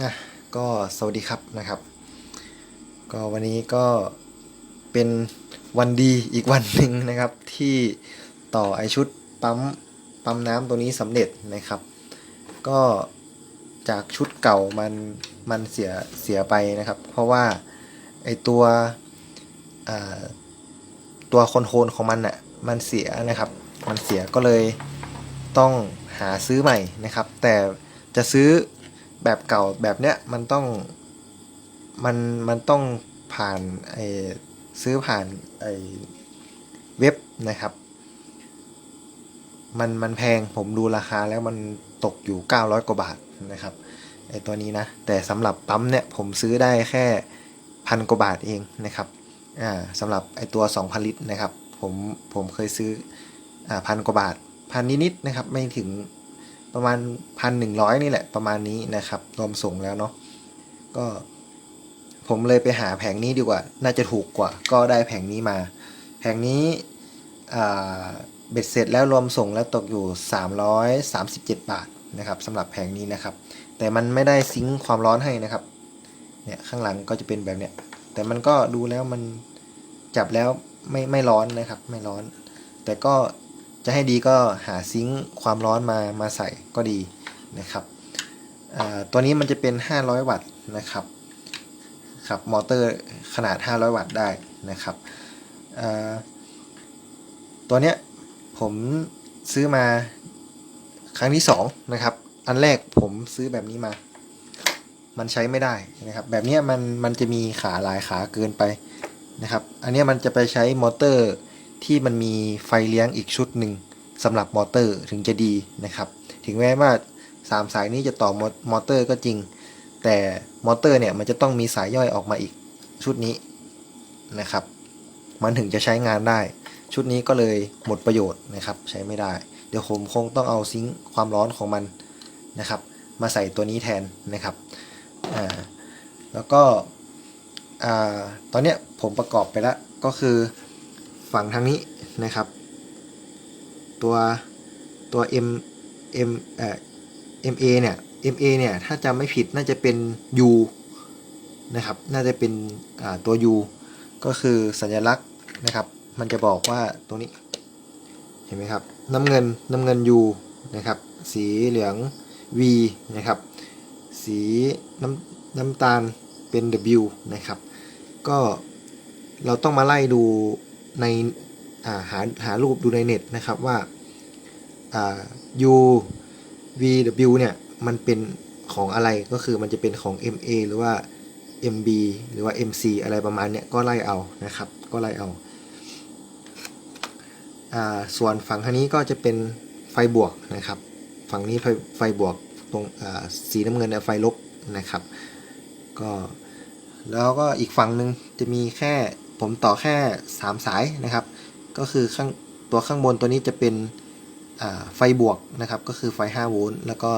อะก็สวัสดีครับนะครับ ก็วันนี้ก็เป็นวันดีอีกวันหนึ่งนะครับ ที่ต่อไอชุดปั๊มปั๊มน้ำตัวนี้สำเร็จนะครับ ก็จากชุดเก่ามันมันเสียเสียไปนะครับ เพราะว่าไอตัวตัวคอนโทรลของมันอะมันเสียนะครับ มันเสียก็เลยต้องหาซื้อใหม่นะครับ แต่จะซื้อ แบบเก่าแบบเนี้ยมันต้องมันมันต้องผ่านไอซื้อผ่านไอเว็บนะครับ มันมันแพงผมดูราคาแล้วมันตกอยู่ 900 กว่าบาทนะครับไอตัวนี้นะ แต่สำหรับปั๊มเนี่ยผมซื้อได้แค่พันกว่าบาทเองนะครับอ่าสำหรับไอตัว 2,000 ลิตรนะครับ ผมผมเคยซื้ออ่าพันกว่าบาทพันนิดๆนะครับ ไม่ถึง ประมาณพันหนึ่งร้อยนี่แหละประมาณนี้นะครับรวมส่งแล้วเนาะก็ ผมเลยไปหาแผงนี้ดีกว่า น่าจะถูกกว่า ก็ได้แผงนี้มา แผงนี้เบ็ดเสร็จแล้วรวมส่งแล้วตกอยู่ 337 บาทนะครับสำหรับแผงนี้นะครับ แต่มันไม่ได้ซิงค์ความร้อนให้นะครับเนี่ยข้างหลังก็จะเป็นแบบเนี้ยแต่มันก็ดูแล้วมันจับแล้วไม่ไม่ร้อนนะครับ ไม่ร้อน แต่ก็ จะให้ดีก็หาซิงค์ความร้อนมามาใส่ก็ดีนะครับตัวนี้มันจะเป็น 500 วัตต์นะครับครับมอเตอร์ขนาด 500 วัตต์ได้นะครับตัวเนี้ยผมซื้อมาครั้งที่2นะครับ อันแรกผมซื้อแบบนี้มา มันใช้ไม่ได้นะครับ แบบเนี้ยมันมันจะมีขาหลายขาเกินไปนะครับ อันนี้มันจะไปใช้มอเตอร์ ที่มันมีไฟเลี้ยงอีกชุดหนึ่งสำหรับมอเตอร์ถึงจะดีนะครับ ถึงแม้ว่า 3 สายนี้จะต่อมอเตอร์ก็จริง แต่มอเตอร์เนี่ยมันจะต้องมีสายย่อยออกมาอีกชุดนี้นะครับ มันถึงจะใช้งานได้ ชุดนี้ก็เลยหมดประโยชน์นะครับใช้ไม่ได้ เดี๋ยวผมคงต้องเอาซิงค์ความร้อนของมันนะครับ มาใส่ตัวนี้แทนนะครับอ่าแล้วก็อ่าตอนเนี้ยผมประกอบไปแล้วก็คือ ฝั่งทางนี้นะครับ ตัวตัว M M เอ่อ MA เนี่ย MA เนี่ย ถ้าจำไม่ผิดน่าจะเป็น U นะครับ น่าจะเป็นอ่าตัว U ก็คือสัญลักษณ์นะครับ มันจะบอกว่าตรงนี้ เห็นไหมครับ น้ำเงินน้ำเงิน U นะครับ สีเหลือง V นะครับ สีน้ำน้ำตาลเป็น W นะครับ ก็เราต้องมาไล่ดู ในาหาหารูปดูในเน็ตนะครับว่าา U VW เนี่ย มันเป็นของอะไรก็คือมันจะเป็นของ MA หรือว่า MB หรือว่า MC อะไรประมาณเนี้ยก็ไล่เอานะครับ ก็ไล่เอาอาส่วนฝั่งทางนี้ก็จะเป็นไฟบวกนะครับ ฝั่งนี้ไฟไฟบวกตรงสีน้ำเงินไฟลบนะครับ ก็แล้วก็อีกฝั่งหนึ่งจะมีแค่ ผมต่อแค่ 3 สายนะครับ ก็คือข้างตัวข้างบนตัวนี้จะเป็นไฟบวกนะครับ ก็คือไฟ 5 โวลต์แล้วก็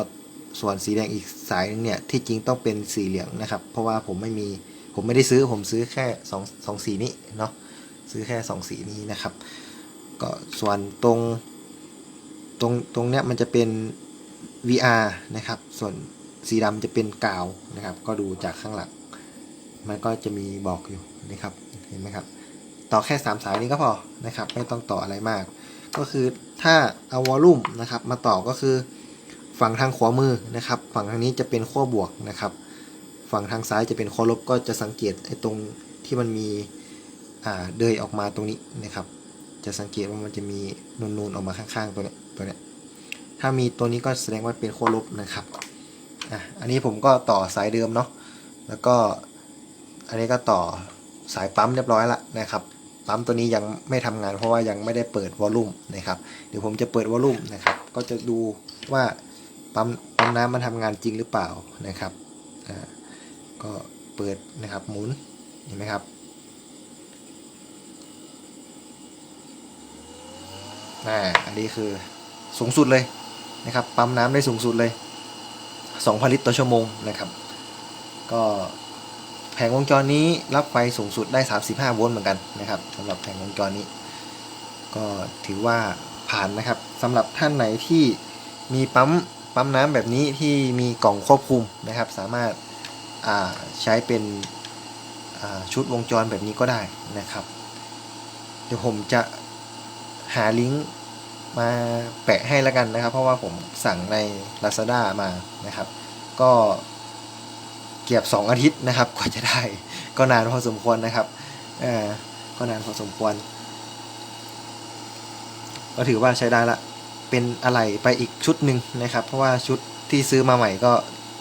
ส่วนสีแดงอีกสายนึงเนี่ยที่จริงต้องเป็นสีเหลืองนะครับ เพราะว่าผมไม่มีผมไม่ได้ซื้อผมซื้อแค่2 2สีนี้เนาะซื้อแค่ 2 สีนี้นะครับ ก็ส่วนตรงตรงตรงเนี้ยมันจะเป็น VR นะครับ ส่วนสีดำจะเป็นกาวนะครับ ก็ดูจากข้างหลัง มันก็จะมีบอกอยู่นะครับเห็นไหมครับ ต่อแค่ 3 สายนี้ก็พอนะครับ ไม่ต้องต่ออะไรมาก ก็คือถ้าเอาวอลลุ่มนะครับ มาต่อก็คือ ฝั่งทางขวามือนะครับ ฝั่งทางนี้จะเป็นขั้วบวกนะครับ ฝั่งทางซ้ายจะเป็นขั้วลบก็จะสังเกตไอ้ตรงที่มันมีเดยออกมาตรงนี้นะครับ จะสังเกตว่ามันจะมีนูนๆออกมาข้างๆตัวเนี้ยตัวเนี้ยถ้ามีตัวนี้ก็แสดงว่าเป็นขั้วลบนะครับอะอันนี้ผมก็ต่อสายเดิมเนาะแล้วก็ อันนี้ก็ต่อสายปั๊มเรียบร้อยละนะครับ ปั๊มตัวนี้ยังไม่ทำงานเพราะว่ายังไม่ได้เปิดวอลลุ่มนะครับเดี๋ยวผมจะเปิดวอลลุ่มนะครับ ก็จะดูว่าปั๊มปั๊มน้ำมันทำงานจริงหรือเปล่านะครับอ่าก็เปิดนะครับหมุนเห็นไหมครับอ่าอันนี้คือสูงสุดเลยนะครับ ปั๊มน้ำได้สูงสุดเลย 2,000 ลิตรต่อชั่วโมงนะครับ ก็ แผงวงจรนี้รับไฟสูงสุดได้ 35 โวลต์เหมือนกันนะครับสำหรับแผงวงจรนี้ ก็ถือว่าผ่านนะครับสำหรับท่านไหนที่มีปั๊มปั๊มน้ำแบบนี้ที่มีกล่องควบคุมนะครับ สามารถาใช้เป็นชุดวงจรแบบนี้ก็ได้นะครับ เดี๋ยวผมจะหาลิงก์มาแปะให้แล้วกันนะครับ เพราะว่าผมสั่งใน Lazada มานะครับ ก็ เกือบ 2 อาทิตย์นะครับกว่าจะได้ ก็นานพอสมควรนะครับอก็นานพอสมควร ก็ถือว่าใช้ได้ละ เป็นอะไรไปอีกชุดหนึ่งนะครับ เพราะว่าชุดที่ซื้อมาใหม่ก็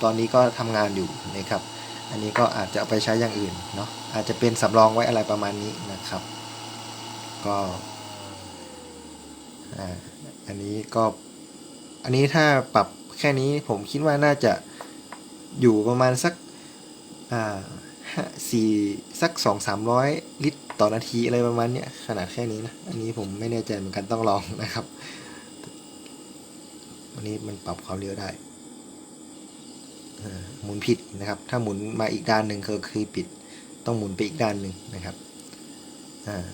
ตอนนี้ก็ทำงานอยู่นะครับ อันนี้ก็อาจจะเอาไปใช้อย่างอื่นเนาะอาจจะเป็นสำรองไว้อะไรประมาณนี้นะครับ ก็อ่าอันนี้ก็อันนี้ถ้าปรับแค่นี้ผมคิดว่าน่าจะอยู่ประมาณสัก สี่สักสองสามร้อยลิตรต่อนาทีอะไรประมาณเนี้ยขนาดแค่นี้นะ อันนี้ผมไม่แน่ใจเหมือนกันต้องลองนะครับ วันนี้มันปรับความเร็วได้หมุนผิดนะครับ ถ้าหมุนมาอีกด้านหนึ่งคือคือปิด ต้องหมุนไปอีกด้านหนึ่งนะครับอ่า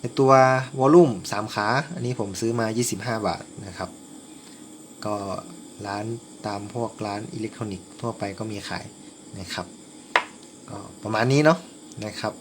ในตัววอลลุ่ม3ขา อันนี้ผมซื้อมา 25 บาทนะครับ ก็ร้านตามพวกร้านอิเล็กทรอนิกส์ทั่วไปก็มีขายนะครับ ประมาณนี้เนาะนะครับ